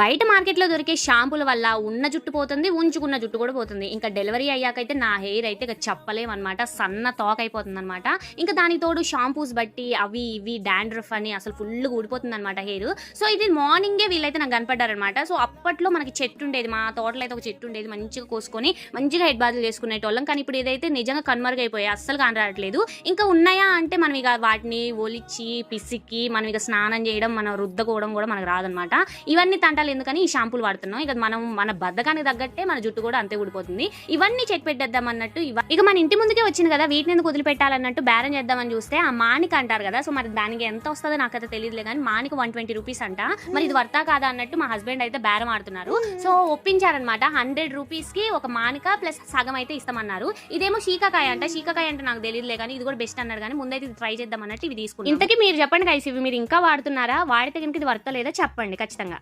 బయట మార్కెట్లో దొరికే షాంపూల వల్ల ఉన్న జుట్టు పోతుంది ఉంచుకున్న జుట్టు కూడా పోతుంది. ఇంకా డెలివరీ అయ్యాకైతే నా హెయిర్ అయితే ఇక చెప్పలేమన్నమాట. సన్న తోక అయిపోతుంది అనమాట ఇంకా దానికి తోడు షాంపూస్ బట్టి అవి ఇవి డాండ్రఫ్ అని అసలు ఫుల్ ఊడిపోతుంది అనమాట హెయిర్. సో ఇది మార్నింగే వీళ్ళైతే నాకు కనపడ్డారనమాట సో అప్పట్లో మనకి చెట్టు ఉండేది మా తోటలో అయితే ఒక చెట్టు ఉండేది మంచిగా కోసుకొని మంచిగా హెడ్ బాధలు చేసుకునేటోళ్ళం కానీ ఇప్పుడు ఇదైతే నిజంగా కనుమరుగైపోయాయి అస్సలు కానరాట్లేదు ఇంకా ఉన్నాయా అంటే మనం ఇక వాటిని ఒలిచి పిసికి మనం ఇక స్నానం చేయడం మనం రుద్దకోవడం కూడా మనకు రాదనమాట ఇవన్నీ తంటాలు ఎందుకని ఈ షాంపూలు వాడుతున్నాం. ఇక మనం మన బద్దకానికి తగ్గట్టే మన జుట్టు కూడా అంతే ఊడిపోతుంది. ఇవన్నీ చెక్ పెట్టేద్దాం అన్నట్టు ఇక మన ఇంటి ముందుకే వచ్చింది కదా వీటిని ఎందుకు వదిలిపెట్టాలన్నట్టు బేరం చేద్దామని చూస్తే ఆ మానిక అంటారు కదా సో మరి దానికి ఎంత వస్తుందో నాకైతే తెలియదులే కానీ మానిక వన్ ట్వంటీ రూపీస్ అంట. మరి ఇది వర్తా కాదా అన్నట్టు మా హస్బెండ్ అయితే బేరం ఆడుతున్నారు. సో ఒప్పించారనమాట హండ్రెడ్ రూపీస్కి ఒక మానిక ప్లస్ సగం అయితే ఇస్తామన్నారు. ఇదేమో శీకాకాయ అంట. శీకాకాయ అంటే నాకు తెలియదులే కానీ ఇది కూడా బెస్ట్ అన్నారు కానీ ముందైతే ఇది ట్రై చేద్దాం అన్నట్టు ఇవి తీసుకుంటాం ఇంతకీ మీరు చెప్పండి గైస్ ఇవి మీరు ఇంకా వాడుతున్నారా? వాడితే కనుక ఇది వర్త లేదా? చెప్పండి ఖచ్చితంగా.